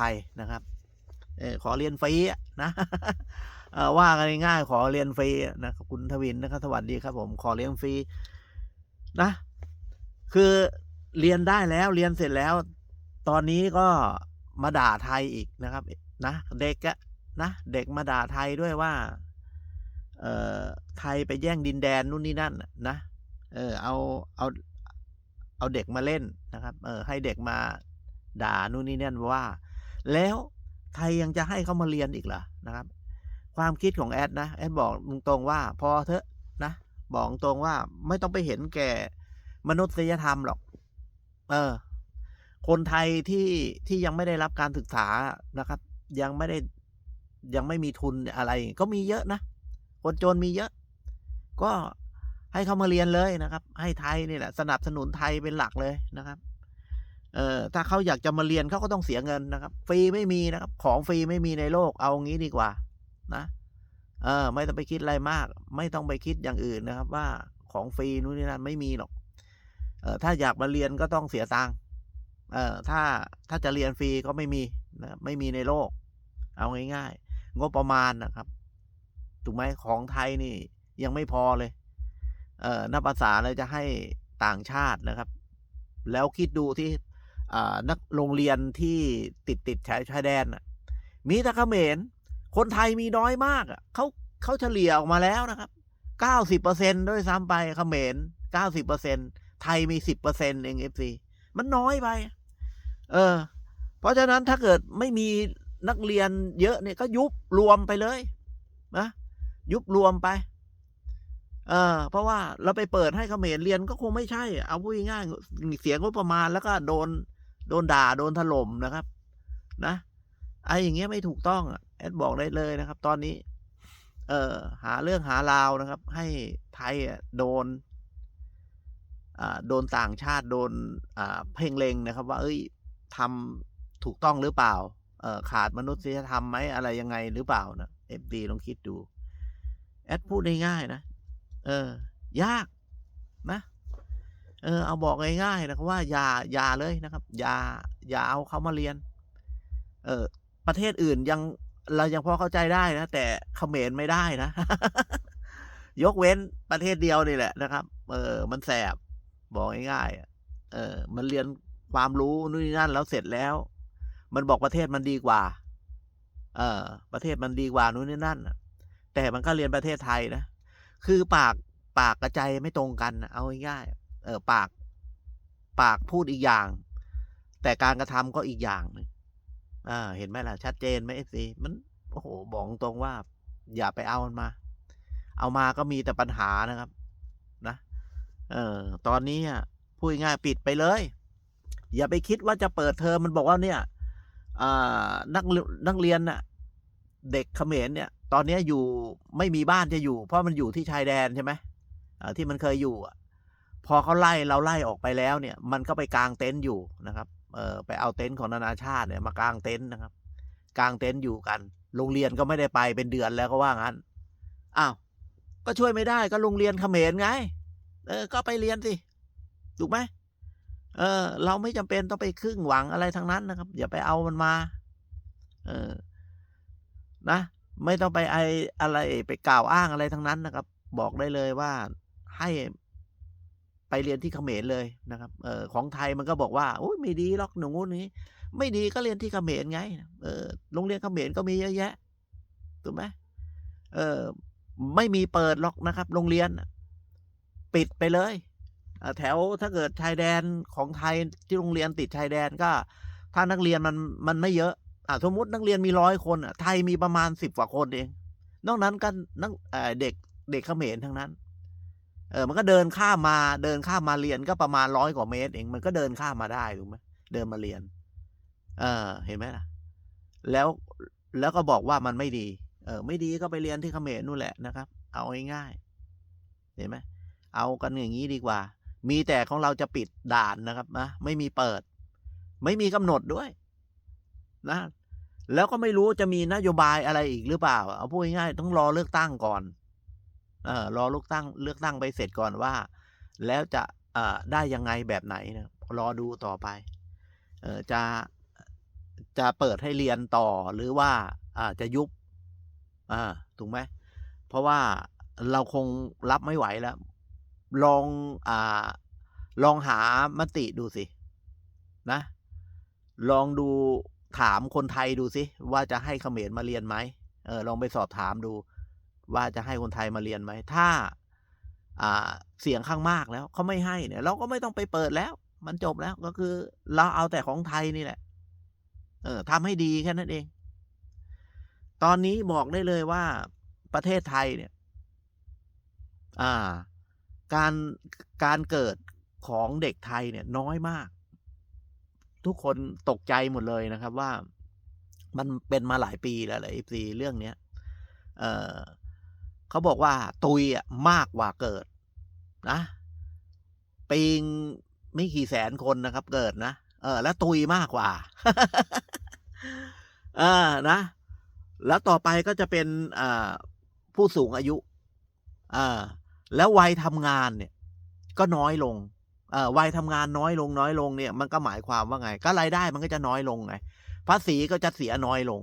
ไทยนะครับอขอเรียนฟรีนะว่ากันง่ายขอเรียนฟรีนะครับคุณทวินนะครับสวัสดีครับ ผมขอเรียนฟรีนะ คือเรียนได้แล้วเรียนเสร็จแล้ว ตอนนี้ก็มาด่าไทยอีกนะครับ นะเด็กอะนะเด็กมาด่าไทยด้วยว่า เอ่อไทยไปแย่งดินแดนนู่นนี่นั่นนะนะเออเอาเอาเอาเด็กมาเล่นนะครับ เออให้เด็กมาด่านู่นนี่นั่นว่า แล้วไทยยังจะให้เขามาเรียนอีกเหรอนะครับ ความคิดของแอดนะแอดบอกตรงๆว่าพอเถอะนะบอกตรงว่าไม่ต้องไปเห็นแก่มนุษยธรรมหรอก เออ คนไทยที่ที่ยังไม่ได้รับการศึกษานะครับ ยังไม่ได้ยังไม่มีทุนอะไร ก็มีเยอะนะคนจนมีเยอะ ก็ให้เขามาเรียนเลยนะครับ ให้ไทยนี่แหละ สนับสนุนไทยเป็นหลักเลยนะครับ เออถ้าเขาอยากจะมาเรียนเขาก็ต้องเสียเงินนะครับ ฟรีไม่มีนะครับ ของฟรีไม่มีในโลกเอางี้ดีกว่า นะเออ ไม่ต้องไปคิดอะไรมาก ไม่ต้องไปคิดอย่างอื่นนะครับ ว่าของฟรีนู่นนี่นั่นไม่มีหรอก เออถ้าอยากมาเรียนก็ต้องเสียตังค์เออถ้าถ้าจะเรียนฟรีก็ไม่มีนะไม่มีในโลก เอาง่ายๆงบประมาณนะครับถูกไหมของไทยนี่ยังไม่พอเลย เอ่อนับภาษาเลยจะให้ต่างชาตินะครับ แล้วคิดดูที่ นักโรงเรียนที่ติดติดชายชายแดนน่ะมีต่เขมรคนไทยมีน้อยมากอะเขาเขาเฉลี่ยออกมาแล้วนะครับเก้าสิบเปอร์เซ็นด้วยซ้ำไปเขมรเก้าสิบเปอร์เซ็นไทยมีสิบเปอร์เซ็นเองเอฟซีมันน้อยไป เออ เพราะฉะนั้นถ้าเกิดไม่มีนักเรียนเยอะเนี่ยก็ยุบรวมไปเลยนะยุบรวมไป เออ เพราะว่าเราไปเปิดให้เขมรเรียนก็คงไม่ใช่อะเอาพูดง่ายเสียงบประมาณแล้วก็โดน โดนด่าโดนถล่มนะครับ นะไอ้อย่างเงี้ยไม่ถูกต้องอะแอดบอกได้เลยนะครับ ตอนนี้ เออหาเรื่องหาราวนะครับ ให้ไทยอะโดนอ่าโดนต่างชาติโดนอ่าเพ่งเลงนะครับ ว่า เอ้ยทำถูกต้องหรือเปล่าเออขาดมนุษยธรรมไหมอะไรยังไงหรือเปล่านะเอฟดีลองคิดดู แอดพูดง่ายๆนะ เออ ยากนะ ออเอาบอกง่ายๆนะครับว่าอย่าอย่าเลยนะครับ อย่าอย่าเอาเขามาเรียน เออประเทศอื่นยังเรายังพอเข้าใจได้นะ แต่เขมรไม่ได้นะ ยกเว้นประเทศเดียวนี่แหละนะครับ เออ มันแสบบอกง่ายๆเออ มันเรียนความรู้นู่นนี่นั่นแล้วเสร็จแล้ว มันบอกประเทศมันดีกว่า เออ ประเทศมันดีกว่านู่นนี่นั่นแต่มันก็เรียนประเทศไทยนะคือปากปากกระใจไม่ตรงกันเอาง่ายๆ เออปาก ปากพูดอีกอย่าง แต่การกระทำก็อีกอย่างหนึ่งอ่า เห็นไหมล่ะ ชัดเจนไหมเอฟซีมันโอ้โหบอกตรงว่า อย่าไปเอามันมา เอามาก็มีแต่ปัญหานะครับ นะ เออตอนนี้พูดง่ายปิดไปเลย อย่าไปคิดว่าจะเปิดเทอมมันบอกว่าเนี่ยอ่านักนักเรียนน่ะ เด็กเขมรเนี่ย ตอนนี้อยู่ไม่มีบ้านจะอยู่ เพราะมันอยู่ที่ชายแดนใช่ไหมอ่าที่มันเคยอยู่อะ พอเขาไล่เราไล่ออกไปแล้วเนี่ย มันก็ไปกางเต็นท์อยู่นะครับเออไปเอาเต็นท์ของนานาชาติเนี่ยมากางเต็นท์นะครับ กางเต็นท์อยู่กัน โรงเรียนก็ไม่ได้ไปเป็นเดือนแล้วก็ว่างั้นอ้าวก็ช่วยไม่ได้ก็โรงเรียนเขมรไง เออ ก็ไปเรียนสิถูกไหมเออ เราไม่จำเป็นต้องไปครึ่งหวังอะไรทั้งนั้นนะครับ อย่าไปเอามันมา เออ นะ ไม่ต้องไปไออะไรไปกล่าวอ้างอะไรทั้งนั้นนะครับ บอกได้เลยว่าให้ ไปเรียนที่เขมรเลยนะครับเออของไทยมันก็บอกว่าโอ้ยไม่ดีหรอกหนูนี้ ไม่ดีก็เรียนที่เขมรไงเออโรงเรียนเขมรก็มีเยอะแยะถูกไหมเออไม่มีเปิดหรอกนะครับ โรงเรียน ปิดไปเลยอ่าแถวถ้าเกิดชายแดนของไทยที่โรงเรียนติดชายแดนก็ ถ้านักเรียนมันมันไม่เยอะอ่าสมมตินักเรียนมีร้อยคนอะไทยมีประมาณสิบกว่าคนเอง นอกนั้นก็นักเเด็กเด็กเขมรทั้งนั้น เออ มันก็เดินข้ามมา เดินข้ามมาเรียนก็ประมาณร้อยกว่าเมตร เอง มันก็เดินข้ามมาได้ถูกไหมเดินมาเรียน เออ เห็นไหมล่ะ แล้ว แล้วก็บอกว่ามันไม่ดี เออ ไม่ดีก็ไปเรียนที่เขมรนู่นแหละนะครับ เอาง่ายๆ เห็นไหม เอากันอย่างนี้ดีกว่า มีแต่ของเราจะปิดด่านนะครับนะ ไม่มีเปิด ไม่มีกำหนดด้วย นะ แล้วก็ไม่รู้จะมีนโยบายอะไรอีกหรือเปล่า เอาพูดง่ายๆต้องรอเลือกตั้งก่อน รอเลือกตั้งเลือกตั้งไปเสร็จก่อนว่า แล้วจะได้ยังไงแบบไหนนะรอดูต่อไปอจะจะเปิดให้เรียนต่อหรือว่าจะยุบถูกไหมเพราะว่าเราคงรับไม่ไหวแล้ว ลองอลองหามติดูสินะ ลองดูถามคนไทยดูสิว่าจะให้เขมรมาเรียนไหมเออลองไปสอบถามดู ว่าจะให้คนไทยมาเรียนไหม ถ้าอ่าเสียงข้างมากแล้วเขาไม่ให้เนี่ย เราก็ไม่ต้องไปเปิดแล้ว มันจบแล้วก็คือ เราเอาแต่ของไทยนี่แหละ เออทำให้ดีแค่นั้นเอง ตอนนี้บอกได้เลยว่าประเทศไทยเนี่ย อ่า การการเกิดของเด็กไทยเนี่ยน้อยมาก ทุกคนตกใจหมดเลยนะครับว่ามันเป็นมาหลายปีแล้วแหละเอฟซีเรื่องเนี้ย เอ่อ เขาบอกว่าตุยอะมากกว่าเกิดนะปิงไม่กี่แสนคนนะครับ เกิดนะเออ แล้วตุยมากกว่า เออนะ แล้วต่อไปก็จะเป็นอ่าผู้สูงอายุอ่าแล้ววัยทำงานเนี่ย ก็น้อยลงเอ่อวัยทำงานน้อยลงน้อยลงเนี่ย มันก็หมายความว่าไง ก็รายได้มันก็จะน้อยลงไงภาษีก็จะเสียน้อยลง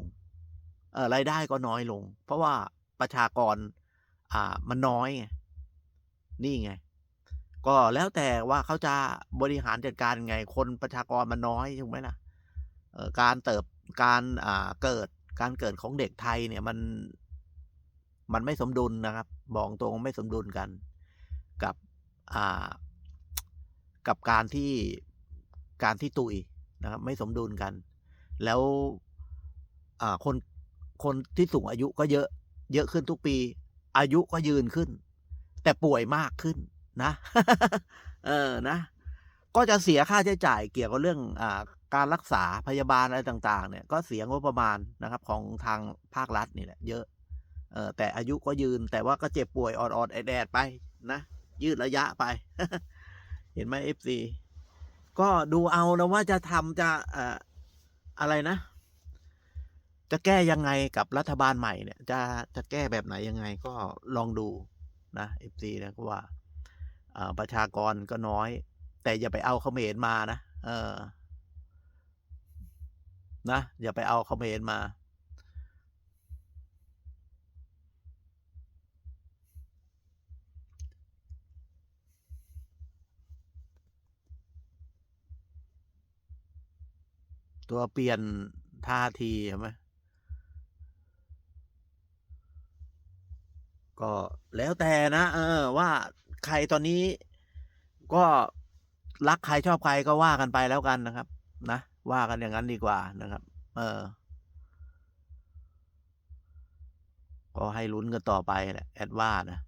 เออรายได้ก็น้อยลง เพราะว่าประชากร อ่ามันน้อยไงนี่ไง ก็แล้วแต่ว่าเขาจะบริหารจัดการไง คนประชากรมันน้อยถูกไหมล่ะการเติบการอ่าเกิดการเกิดของเด็กไทยเนี่ยมันมันไม่สมดุลนะครับบอกตรงไม่สมดุลกัน กับอ่ากับการที่การที่ตุยนะครับ ไม่สมดุลกัน แล้วอ่าคนคนที่สูงอายุก็เยอะเยอะขึ้นทุกปี อายุก็ยืนขึ้น แต่ป่วยมากขึ้นนะ เออนะ ก็จะเสียค่าใช้จ่ายเกี่ยวกับเรื่องอ่าการรักษาพยาบาลอะไรต่าง ๆ เนี่ย ก็เสียงบประมาณนะครับ ของทางภาครัฐนี่แหละเยอะเออแต่อายุก็ยืนแต่ว่าก็เจ็บป่วยออดๆแอดๆไปนะ ยืดระยะไป เห็นไหมเอฟซีก็ดูเอานะว่าจะทำจะเอ่ออะไรนะ จะแก้ยังไงกับรัฐบาลใหม่เนี่ย จะจะแก้แบบไหนยังไงก็ลองดูนะเอฟซีนะก็ว่าประชากรก็น้อย แต่อย่าไปเอาเขมรมานะเออนะอย่าไปเอาเขมรมาตัวเปลี่ยนท่าทีใช่ไหม ก็แล้วแต่นะ เออ ว่าใครตอนนี้ก็รักใครชอบใครก็ว่ากันไปแล้วกันนะครับ นะว่ากันอย่างนั้นดีกว่านะครับ เออ ก็ให้ลุ้นกันต่อไปแหละแอดว่านะ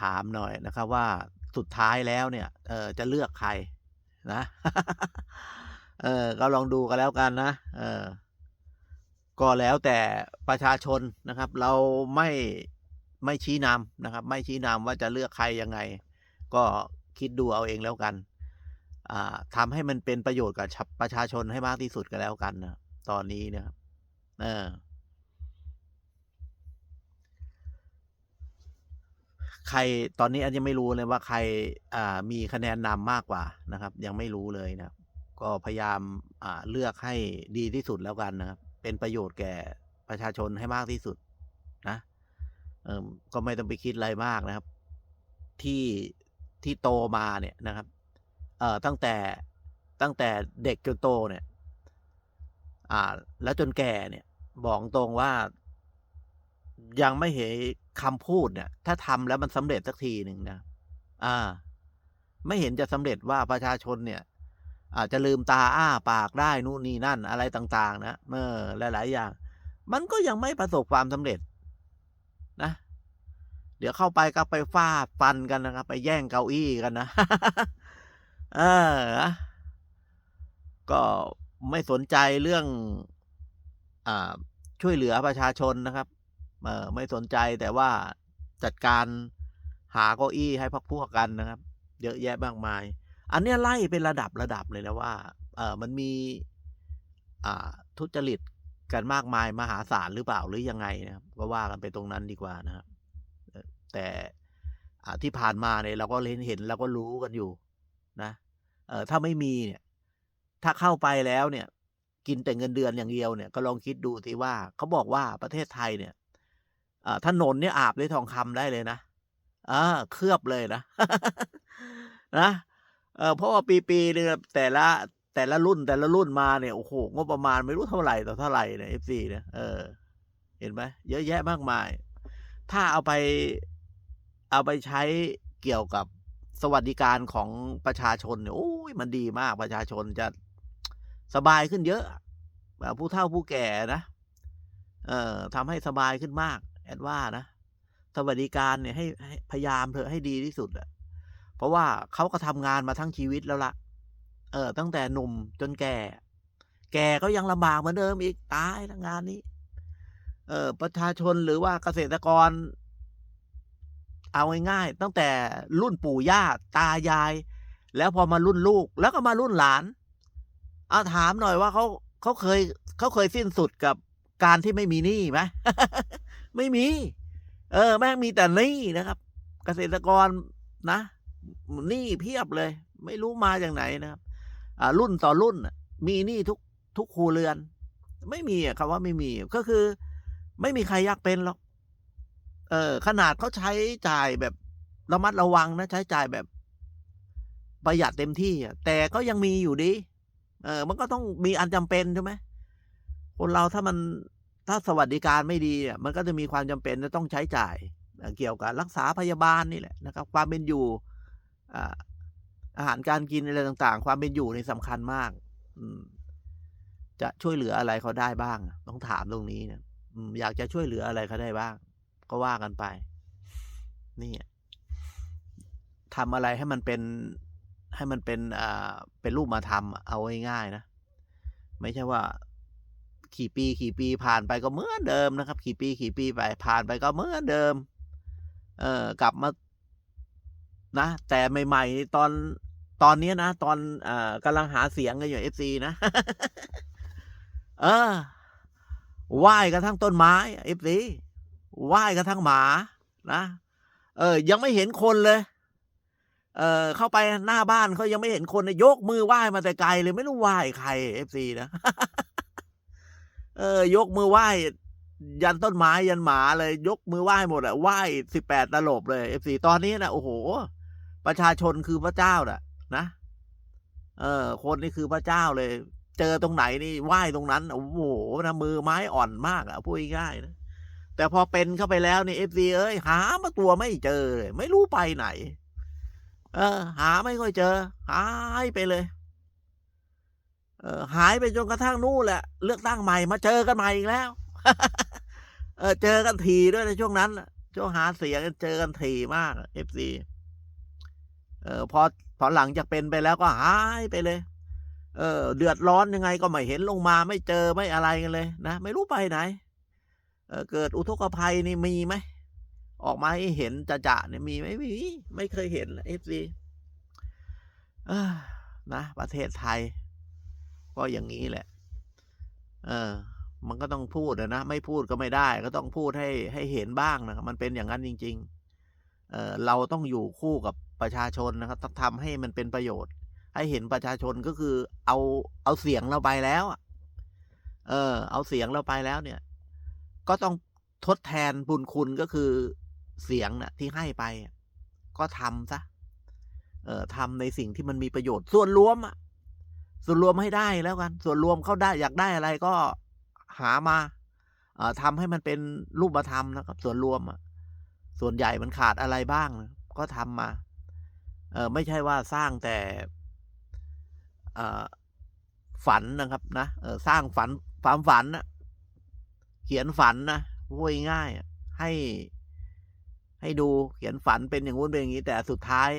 ถามหน่อยนะครับ ว่าสุดท้ายแล้วเนี่ย เออจะเลือกใครนะ เออ ก็ลองดูกันแล้วกันนะ เออ ก็แล้วแต่ประชาชนนะครับ เราไม่ไม่ชี้นำนะครับ ไม่ชี้นำว่าจะเลือกใครยังไง ก็คิดดูเอาเองแล้วกันอ่าทำให้มันเป็นประโยชน์กับประชาชนให้มากที่สุดกันแล้วกันนะตอนนี้นะครับเออใครตอนนี้อันยังไม่รู้เลยว่าใครมีคะแนนนำมากกว่านะครับ ยังไม่รู้เลยนะครับ ก็พยายามเลือกให้ดีที่สุดแล้วกันนะครับ เป็นประโยชน์แก่ประชาชนให้มากที่สุดนะเออก็ไม่ต้องไปคิดอะไรมากนะครับ ที่ที่โตมาเนี่ยนะครับ เอ่อตั้งแต่ตั้งแต่เด็กจนโตเนี่ย อ่า แล้วจนแก่เนี่ย บอกตรงว่ายังไม่เห็นคำพูดเนี่ย ถ้าทำแล้วมันสำเร็จสักทีหนึ่งนะ อ่า ไม่เห็นจะสำเร็จว่าประชาชนเนี่ย อาจจะลืมตาอ้าปากได้นู่นนี่นั่นอะไรต่าง ๆ นะเมื่อหลาย ๆ อย่าง มันก็ยังไม่ประสบความสำเร็จ นะ เดี๋ยวเข้าไปก็ไปฟาดฟันกันนะครับ ไปแย่งเก้าอี้กันนะเออก็ไม่สนใจเรื่องอช่วยเหลือประชาชนนะครับเออไม่สนใจแต่ว่าจัดการหาเก้าอี้ให้พักพวกกันนะครับ เยอะแยะมากมาย อันเนี้ยไล่เป็นระดับระดับเลยนะว่า เออมันมีอ่าทุจริตกันมากมายมหาศาลหรือเปล่าหรือยังไงนะครับก็ว่ากันไปตรงนั้นดีกว่านะครับ แต่อ่าที่ผ่านมาเนี่ยเราก็เห็นเห็นเราก็รู้กันอยู่นะเออถ้าไม่มีเนี่ย ถ้าเข้าไปแล้วเนี่ย กินแต่เงินเดือนอย่างเดียวเนี่ยก็ลองคิดดูสิว่าเขาบอกว่าประเทศไทยเนี่ยอ่าถนนเนี่ยอาบด้วยทองคำได้เลยนะเออเคลือบเลยนะนะ เออเพราะว่าปีๆเนี่ยแต่ละแต่ละรุ่นแต่ละรุ่นมาเนี่ยโอ้โหงบประมาณไม่รู้เท่าไหร่ต่อเท่าไหร่เนี่ยเอฟซีเนี่ยเออ เห็นไหมเยอะแยะมากมาย ถ้าเอาไปเอาไปใช้เกี่ยวกับสวัสดิการของประชาชนเนี่ยโอ้ยมันดีมากประชาชนจะสบายขึ้นเยอะแบบผู้เฒ่าผู้แก่นะเอ่อทำให้สบายขึ้นมาก แอดว่านะ สวัสดิการเนี่ยให้ให้พยายามเถอะให้ดีที่สุดอะ เพราะว่าเขาก็ทำงานมาทั้งชีวิตแล้วละเออ ตั้งแต่หนุ่มจนแก่ แก่ก็ยังลำบากเหมือนเดิมอีกตายแล้วงานนี้ เออ ประชาชนหรือว่าเกษตรกร เอาง่ายๆตั้งแต่รุ่นปู่ย่าตายาย แล้วพอมารุ่นลูก แล้วก็มารุ่นหลาน เอาถามหน่อยว่าเขาเขาเคยเขาเคยสิ้นสุดกับการที่ไม่มีหนี้ไหมไม่มี เออ แม่งมีแต่หนี้นะครับ เกษตรกรนะ หนี้เพียบเลย ไม่รู้มาจากไหนนะครับอ่ารุ่นต่อรุ่นมีหนี้ทุกทุกครัวเรือน ไม่มีอะคำว่าไม่มีก็คือ ไม่มีใครอยากเป็นหรอกเออขนาดเขาใช้จ่ายแบบระมัดระวังนะ ใช้จ่ายแบบประหยัดเต็มที่อะแต่ก็ยังมีอยู่ดี เออ มันก็ต้องมีอันจำเป็นใช่ไหมคนเราถ้ามันถ้าสวัสดิการไม่ดีอะมันก็จะมีความจำเป็นจะต้องใช้จ่าย เกี่ยวกับรักษาพยาบาลนี่แหละนะครับ ความเป็นอยู่ อาหารการกินอะไรต่างๆ ความเป็นอยู่ในสำคัญมาก อืม จะช่วยเหลืออะไรเขาได้บ้าง ต้องถามตรงนี้เนี่ยอยากจะช่วยเหลืออะไรเขาได้บ้าง ก็ว่ากันไป นี่ทำอะไรให้มันเป็น ให้มันเป็นอ่าเป็นรูปมาทำเอาง่ายๆนะ ไม่ใช่ว่าขี่ปีขี่ปีผ่านไปก็เหมือนเดิมนะครับ ขี่ปีขี่ปีไปผ่านไปก็เหมือนเดิม เออกลับมา นะ แต่ใหม่ๆตอนตอนนี้นะ ตอนอ่ากำลังหาเสียงกันอยู่เอฟซีนะ เออไหว้กันทั้งต้นไม้เอฟซีไหว้กันทั้งหมานะเออ ยังไม่เห็นคนเลย เออเข้าไปหน้าบ้านเขายังไม่เห็นคนเลยยกมือไหว้มาแต่ไกลเลยไม่รู้ไหว้ใครเอฟซีนะเออ ยกมือไหว้ ยันต้นไม้ยันหมาเลย ยกมือไหว้หมดอะไหว้สิบแปดตลบเลยเอฟซีตอนนี้นะโอ้โห ประชาชนคือพระเจ้าน่ะ นะ เออ คนนี่คือพระเจ้าเลย เจอตรงไหนนี่ไหว้ตรงนั้น โอ้โหนะมือไม้อ่อนมากอะพูดง่ายนะ แต่พอเป็นเข้าไปแล้วนี่เอฟซีเอ้ยหามาตัวไม่เจอเลย ไม่รู้ไปไหน เออ หาไม่ค่อยเจอ หายไปเลย เออ หายไปจนกระทั่งนู่นแหละ เลือกตั้งใหม่มาเจอกันใหม่อีกแล้ว เออ เจอกันทีด้วยในช่วงนั้นช่วงหาเสียงเจอกันทีมากเอฟซี เออพอพอหลังจากเป็นไปแล้วก็หายไปเลย เออเดือดร้อนยังไงก็ไม่เห็นลงมาไม่เจอไม่อะไรกันเลยนะไม่รู้ไปไหนเออเกิดอุทกภัยนี่มีไหมออกมาให้เห็นจะจะเนี่ยมีไหมไม่มีไม่เคยเห็นเอฟซีนะประเทศไทย ก็อย่างนี้แหละ เออ มันก็ต้องพูดนะ ไม่พูดก็ไม่ได้ ก็ต้องพูดให้ให้เห็นบ้างนะมันเป็นอย่างนั้นจริง ๆ เออเราต้องอยู่คู่กับ ประชาชนนะครับต้องทำให้มันเป็นประโยชน์ ให้เห็นประชาชนก็คือเอาเอาเสียงเราไปแล้วเออ เอาเสียงเราไปแล้วเนี่ย ก็ต้องทดแทนบุญคุณก็คือเสียงนะ่ะ ที่ให้ไป ก็ทำซะเออทำในสิ่งที่มันมีประโยชน์ ส่วนรวมอะส่วนรวมให้ได้แล้วกัน ส่วนรวมเขาได้อยากได้อะไรก็หามาเอ่อทำให้มันเป็นรูปธรรมนะครับ ส่วนรวมอะส่วนใหญ่มันขาดอะไรบ้าง ก็ทำมา เออไม่ใช่ว่าสร้างแต่เออฝันนะครับนะเออสร้างฝันความฝันนะเขียนฝันนะพูดง่ายให้ให้ดูเขียนฝันเป็นอย่างงู้นเป็นอย่างนี้ แต่สุดท้าย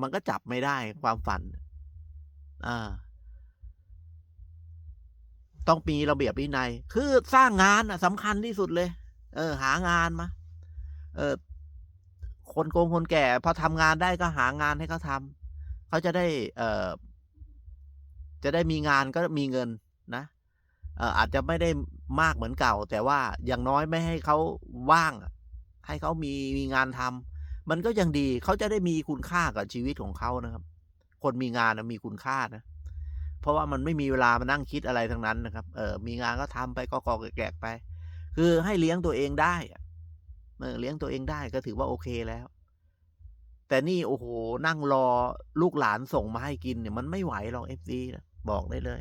มันก็จับไม่ได้ความฝัน อ่า ต้องมีระเบียบวินัย คือสร้างงานอะสำคัญที่สุดเลย เออ หางานมา เออ คนโกงคนแก่พอทำงานได้ก็หางานให้เขาทำเขาจะได้เออจะได้มีงานก็มีเงินนะเอออาจจะไม่ได้มากเหมือนเก่า แต่ว่าอย่างน้อยไม่ให้เขาว่าง ให้เขามีมีงานทำมันก็ยังดีเขาจะได้มีคุณค่ากับชีวิตของเขานะครับ คนมีงานมีคุณค่านะเพราะว่ามันไม่มีเวลามานั่งคิดอะไรทั้งนั้นนะครับ เออมีงานก็ทำไปก็กอแกกไป คือให้เลี้ยงตัวเองได้ เลี้ยงตัวเองได้ก็ถือว่าโอเคแล้ว แต่นี่โอ้โหนั่งรอลูกหลานส่งมาให้กินเนี่ยมันไม่ไหวหรอกเอฟซีบอกได้เลย